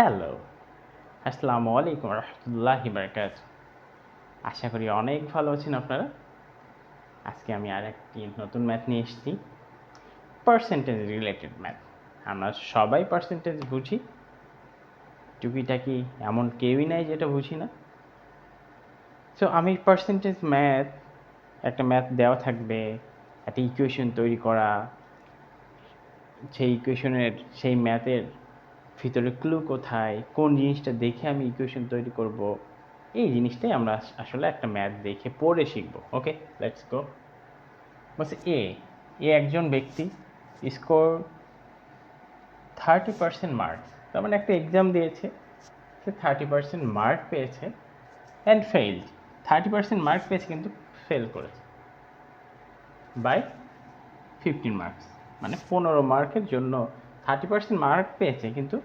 Hello আসসালামু আলাইকুম রহমতুল্লাহ বারকাত আশা করি অনেক ভালো আছেন আপনারা। আজকে আমি আর একটি নতুন ম্যাথ নিয়ে এসেছি। পার্সেন্টেজ রিলেটেড ম্যাথ আমরা সবাই পার্সেন্টেজ বুঝি। টুকিটাকি এমন কেউই নাই যেটা বুঝি না। সো আমি পার্সেন্টেজ ম্যাথ একটা ম্যাথ দেওয়া থাকবে, একটা ইকুয়েশন তৈরি করা, সেই ইকুয়েশনের সেই ম্যাথের ভিতরে ক্লু কোথায়? কোন জিনিসটা দেখে আমি ইকুয়েশন তৈরি করব? এই জিনিসটাই আমরা আসলে একটা ম্যাথ দেখে পড়ে শিখব ওকে লেটস গো বলছে এ এ একজন ব্যক্তি স্কোর থার্টি পার্সেন্ট মার্কস তার মানে একটা এক্সাম দিয়েছে, সে থার্টি পার্সেন্ট মার্ক পেয়েছে and failed thirty percent mark পেয়েছে কিন্তু ফেল করেছে বাই ফিফটিন মার্কস মানে পনেরো মার্কের জন্য থার্টি পার্সেন্ট মার্ক পেয়েছে কিন্তু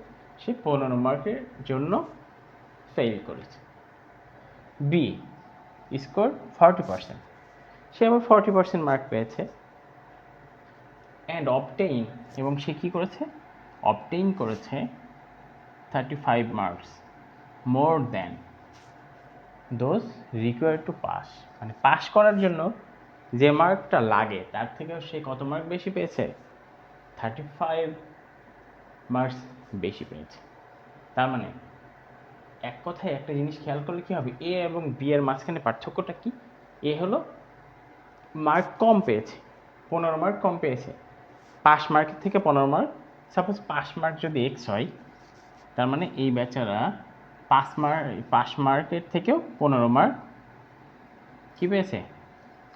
সে পনেরো মার্কের জন্য ফেল করেছে। বি স্কোর ফর্টি পার্সেন্ট সে আবার ফর্টি পার্সেন্ট মার্ক পেয়েছে অ্যান্ড অবটেইন এবং সে কী করেছে? অবটেইন করেছে thirty five marks more than those require to pass মানে পাস করার জন্য যে মার্কটা লাগে, তার থেকেও সে কত মার্ক বেশি পেয়েছে? থার্টি ফাইভ মার্কস বেশি পেয়েছে। তার মানে এক কথায় একটা জিনিস খেয়াল করলে কী হবে? এ এবং বি এর মাঝখানে পার্থক্যটা কি? এ হলো মার্ক কম পেয়েছে, পনেরো মার্ক কম পেয়েছে। পাস মার্কের থেকে পনেরো মার্ক সাপোজ পাস মার্ক যদি এক্স হয়, তার মানে এই বেচারা পাস মার্ক পাস মার্কের থেকেও পনেরো মার্ক কী পেয়েছে?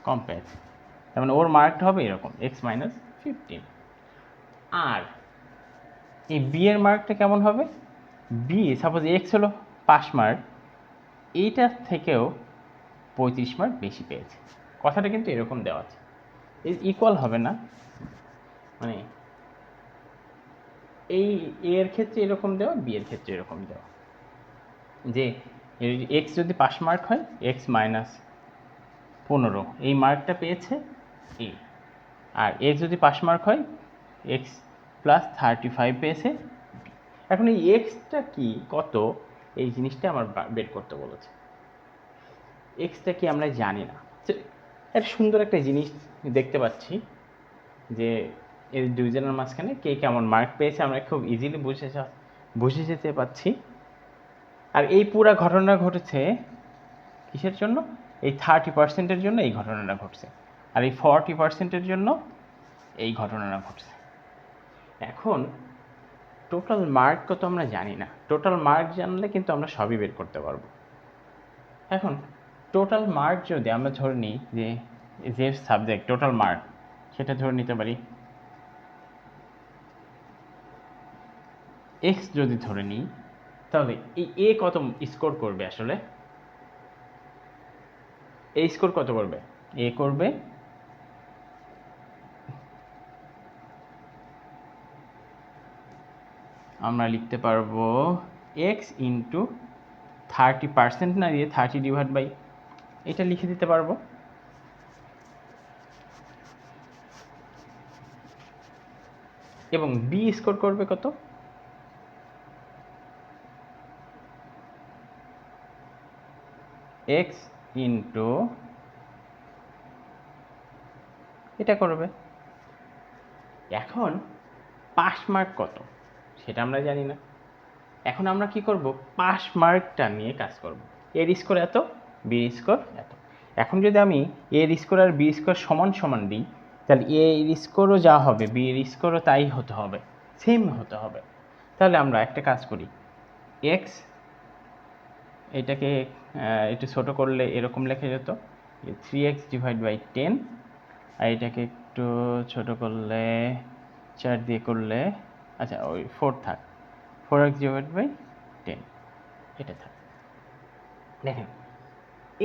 কম পেয়েছে। তার মানে ওর মার্কটা হবে এরকম এক্স মাইনাস ফিফটিন আর এই বি এর মার্কটা কেমন হবে? বি সাপোজ এক্স হলো পাস মার্ক এইটার থেকেও পঁয়ত্রিশ মার্ক বেশি পেয়েছে। কথাটা কিন্তু এরকম দেওয়া আছে। ইকুয়াল হবে না? মানে এই এর ক্ষেত্রে এরকম দেওয়া বি এর ক্ষেত্রে এরকম দেওয়া। যে এক্স যদি পাস মার্ক হয় এক্স মাইনাস পনেরো, এই মার্কটা পেয়েছে এ আর এক্স যদি পাস মার্ক হয় এক্স প্লাস থার্টি ফাইভ পেয়েছে। এখন এই এক্সটা কি? কত? এই জিনিসটা আমার বের করতে বলেছে। এক্সটা কি আমরা জানি না। একটা সুন্দর একটা জিনিস দেখতে পাচ্ছি যে এর দুইজনের মাঝখানে কে কেমন মার্ক পেয়েছে আমরা খুব ইজিলি বুঝে বুঝে যেতে পাচ্ছি আর এই পুরা ঘটনা ঘটেছে কিসের জন্য? এই থার্টি পার্সেন্টের জন্য এই ঘটনাটা ঘটছে। আর এই ফর্টি পার্সেন্টের জন্য এই ঘটনাটা ঘটছে। এখন টোটাল মার্ক কত আমরা জানি না। টোটাল মার্ক জানলে কিন্তু আমরা সবই বের করতে পারব। এখন টোটাল মার্ক যদি আমরা ধরে নিই যে যে সাবজেক্ট টোটাল মার্ক সেটা ধরে নিতে পারি। এক্স যদি ধরে নিই, তাহলে এই এ কত স্কোর করবে আসলে? এ স্কোর কত করবে? এ করবে আমরা লিখতে পারব এক্স ইন্টু থার্টি পার্সেন্ট না দিয়ে থার্টি ডিভাইড বাই এটা লিখে দিতে পারব। এবং বি স্কোর করবে কত? এক্স ইন্টু এটা করবে। এখন পাস মার্ক কত? সেটা আমরা জানি না। এখন আমরা কি করব? পাস মার্কটা নিয়ে কাজ করব। এর স্কোর এত, বি স্কোর এত। এখন যদি আমি এর স্কোর আর বি স্কোর সমান সমান দিই, তাহলে এ এর স্কোরও যা হবে, বি এর স্কোরও তাই হতে হবে সেম হতে হবে। তাহলে আমরা একটা কাজ করি। এক্স এটাকে একটু ছোটো করলে এরকম লেখা যেত। Three X divide by ten আর এটাকে একটু ছোটো করলে, চার দিয়ে করলে আচ্ছা ওই ফোর থাক। Four X divide by ten এটা থাক। দেখেন,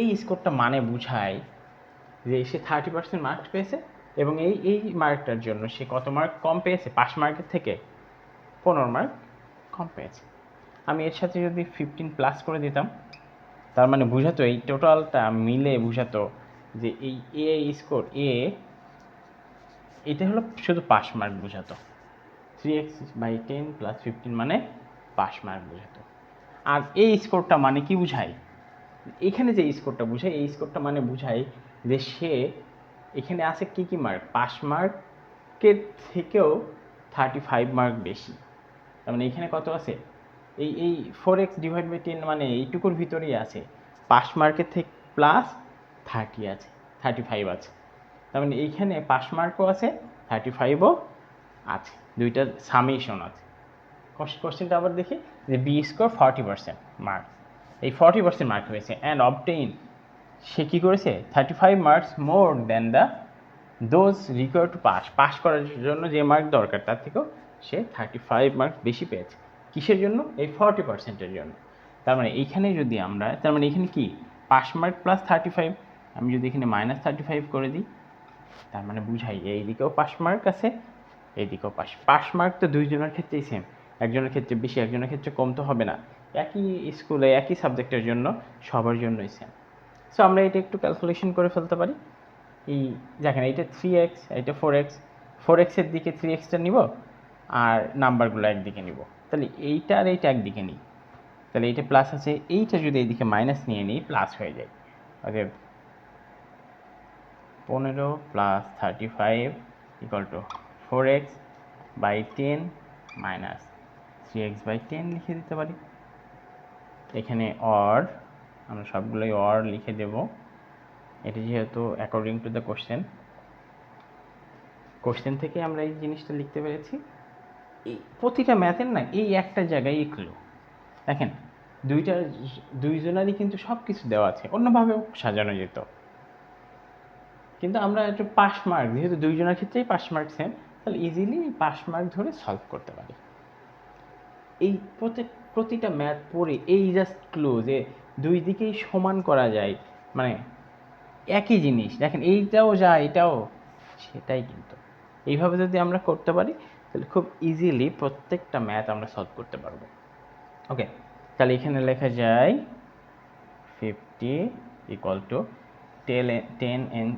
এই স্কোরটা মানে বুঝায় যে সে থার্টি পার্সেন্ট মার্কস পেয়েছে এবং এই এই মার্কটার জন্য সে কত মার্ক কম পেয়েছে? পাস মার্কের থেকে পনেরো মার্ক কম পেয়েছে। আমি এর সাথে যদি ফিফটিন প্লাস করে দিতাম, তার মানে বুঝাতো এই টোটালটা মিলে বুঝাতো যে এই এ স্কোর এ এটা হলো শুধু pass mark বুঝাতো। Three X by ten plus fifteen মানে পাস মার্ক বোঝাতো আর এই স্কোরটা মানে কি বুঝায়? এখানে যে স্কোরটা বুঝায়, এই স্কোরটা মানে বুঝায় যে সে এখানে আছে কি কি মার্ক পাস মার্কের থেকেও থার্টি ফাইভ মার্ক বেশি। তার মানে এখানে কত আছে? এই এই four X divide by ten মানে এইটুকুর ভিতরেই আছে। পাস মার্কের থেকে প্লাস থার্টি আছে থার্টি ফাইভ আছে। তার মানে এইখানে পাস মার্কও আছে থার্টি ফাইভও আছে, দুইটার সামেশন আছে। কোশ্চেনটা আবার দেখি, যে B score forty percent marks এই ফর্টি পার্সেন্ট মার্ক হয়েছে অ্যান্ড অবটেইন সে কী করেছে? Thirty five marks more than the those require to pass pass করার জন্য যে মার্ক দরকার, তার থেকেও সে থার্টি ফাইভ মার্কস বেশি পেয়েছে। কিসের জন্য? এই ফর্টি পার্সেন্টের জন্য। তার মানে এইখানে যদি আমরা, তার মানে এখানে কি? Pass mark plus thirty five আমি যদি এখানে মাইনাস থার্টি ফাইভ করে দিই, তার মানে বুঝাই এইদিকেও পাস মার্ক আছে এইদিকেও পাস পাস মার্ক তো দুইজনের ক্ষেত্রেই সেম একজনের ক্ষেত্রে বেশি, একজনের ক্ষেত্রে কম তো হবে না। একই স্কুলে একই সাবজেক্টের জন্য সবার জন্যই সেম সো আমরা এটা একটু ক্যালকুলেশন করে ফেলতে পারি। এই দেখেন, এইটা থ্রি এক্স এইটা ফোর এক্স ফোর এক্সের দিকে থ্রি এক্সটা নিব, আর নাম্বারগুলো একদিকে নিব। তাহলে এইটা আর এইটা একদিকে নিই। তাহলে এইটা প্লাস আছে, এইটা যদি এইদিকে মাইনাস নিয়ে নিই প্লাস হয়ে যায়। অতএব পনেরো plus thirty five equal to four X by ten minus three X by ten লিখে দিতে পারি। এখানে অর আমরা সবগুলোই অর লিখে দেব। এটি যেহেতু according to the question question থেকে আমরা এই জিনিসটা লিখতে পেরেছি। এই প্রতিটা ম্যাথের না এই একটা জায়গায় ক্লু দেখেন, দুইটা, দুইজনারই কিন্তু সব কিছু দেওয়া আছে। অন্যভাবেও সাজানো যেত। কিন্তু আমরা একটু পাস মার্ক যেহেতু দুইজনের ক্ষেত্রেই পাস মার্ক সেম তাহলে ইজিলি পাস মার্ক ধরে সলভ করতে পারি। এই প্রত্যেক, প্রতিটা ম্যাথ পড়ে এই জাস্ট ক্লো যে দুই দিকেই সমান করা যায় মানে একই জিনিস। দেখেন এইটাও যা এটাও, সেটাই কিন্তু। এইভাবে যদি আমরা করতে পারি, তাহলে খুব ইজিলি প্রত্যেকটা ম্যাথ আমরা সলভ করতে পারব। ওকে তাহলে এখানে লেখা যায় fifty equal to ten N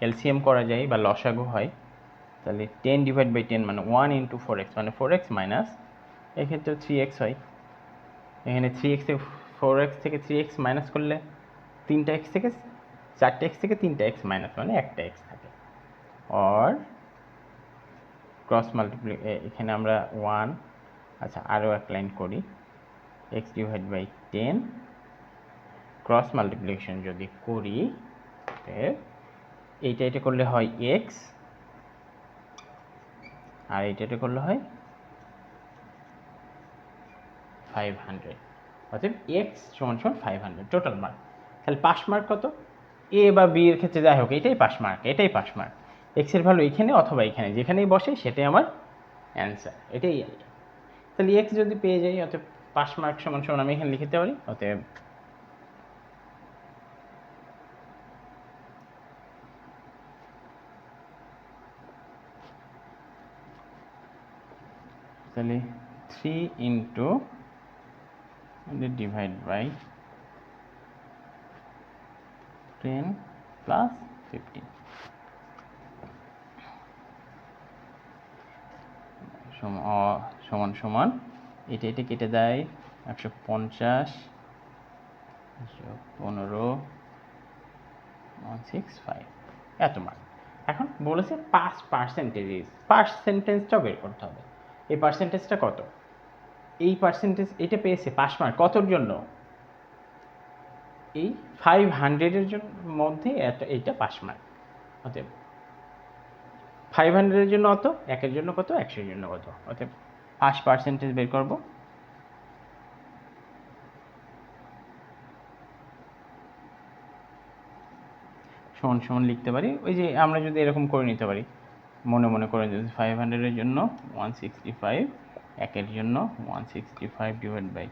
LCM করা যায় বা লসাগু হয়। তাহলে টেন ডিভাইড বাই টেন মানে ওয়ান ইন্টু ফোর এক্স মানে ফোর এক্স মাইনাস এক্ষেত্রে থ্রি এক্স হয়। এখানে থ্রি এক্স থেকে ফোর এক্স থেকে থ্রি এক্স মাইনাস করলে তিনটা এক্স থেকে চারটে এক্স থেকে তিনটা এক্স মাইনাস মানে একটা এক্স থাকে। অর ক্রস মাল্টিপ্লি এখানে আমরা ওয়ান আচ্ছা আরও এক লাইন করি। X divide by ten cross multiplication যদি করি এইটা, এটা করলে হয় এক্স আর এইটা এটা করলে হয় ফাইভ হান্ড্রেড অর্থাৎ এক্স সমান সমান ফাইভ হান্ড্রেড টোটাল মার্ক তাহলে পাস মার্ক কত? এ বা বি এর ক্ষেত্রে যাই হোক, এটাই পাস মার্ক এটাই পাস মার্ক এক্সের ভ্যালু এখানে অথবা এখানে, যেখানেই বসে সেটাই আমার অ্যান্সার এটাই তাহলে এক্স যদি পেয়ে যাই, অতএব পাস মার্ক সমান সমান আমি এখানে লিখতে পারি, অতএব তাহলে three into divide by ten plus fifteen সমান সমান, এটা এটা কেটে দেয় একশো পঞ্চাশ পনেরো ওয়ান সিক্স ফাইভ এত মার্ক এখন বলেছে পাঁচ পার্সেন্টেজ পার্সেন্টেজটাও বের করতে হবে। এই পার্সেন্টেজটা কত? এই পার্সেন্টেজ এটা পেয়েছে পাস মার্ক কতর জন্য? এই ফাইভ হান্ড্রেডের জন্য মধ্যে এইটা পাস মার্ক অতএব ফাইভ হান্ড্রেডের জন্য অত, একের জন্য কত, একশোর জন্য কত, অতএব পাস পার্সেন্টেজ বের করব। সমান সমান লিখতে পারি, ওই যে আমরা যদি এরকম করে নিতে পারি মনে মনে করে যদি ফাইভ হান্ড্রেডের জন্য ওয়ান সিক্সটি ফাইভ একের জন্য one sixty five divide by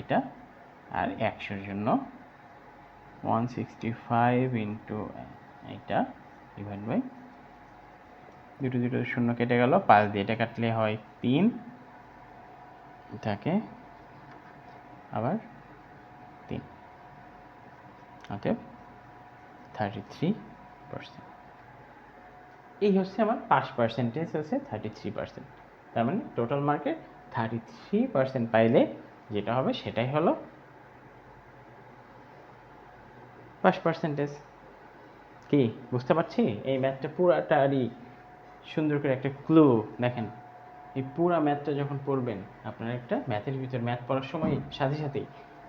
এটা, আর একশোর জন্য ওয়ান সিক্সটি ফাইভ ইন্টু এটা ডিভাইড বাই দুটো দুটো শূন্য কেটে গেল, পাঁচ দিয়ে এটা কাটলে হয় তিন। এটাকে আবার তিন। অতএব থার্টি থ্রি পার্সেন্ট এই হচ্ছে আমার পাস পার্সেন্টেজ হচ্ছে থার্টি থ্রি পার্সেন্ট তার মানে টোটাল মার্কের থার্টি থ্রি পার্সেন্ট পাইলে যেটা হবে সেটাই হলো পাস পার্সেন্টেজ কি, বুঝতে পারছি? এই ম্যাথটা পুরাটারই সুন্দর করে একটা ক্লু দেখেন, এই পুরা ম্যাথটা যখন পড়বেন, আপনার একটা ম্যাথের ভিতর ম্যাথ পড়ার সময় সাথে সাথেই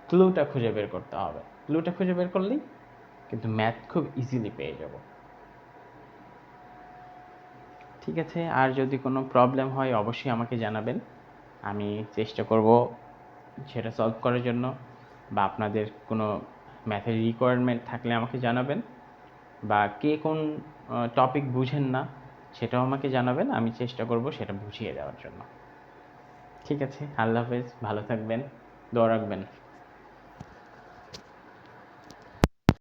ক্লুটা খুঁজে বের করতে হবে। ক্লুটা খুঁজে বের করলেই কিন্তু ম্যাথ খুব ইজিলি পেয়ে যাব। ঠিক আছে? আর যদি কোনো প্রবলেম হয়, অবশ্যই আমাকে জানাবেন। আমি চেষ্টা করব সেটা সলভ করার জন্য বা আপনাদের কোনো ম্যাথের রিকোয়ারমেন্ট থাকলে আমাকে জানাবেন বা কে কোন টপিক বুঝেন না, সেটাও আমাকে জানাবেন। আমি চেষ্টা করব সেটা বুঝিয়ে দেওয়ার জন্য। ঠিক আছে? আল্লাহ হাফেজ, ভালো থাকবেন, দোয়া রাখবেন।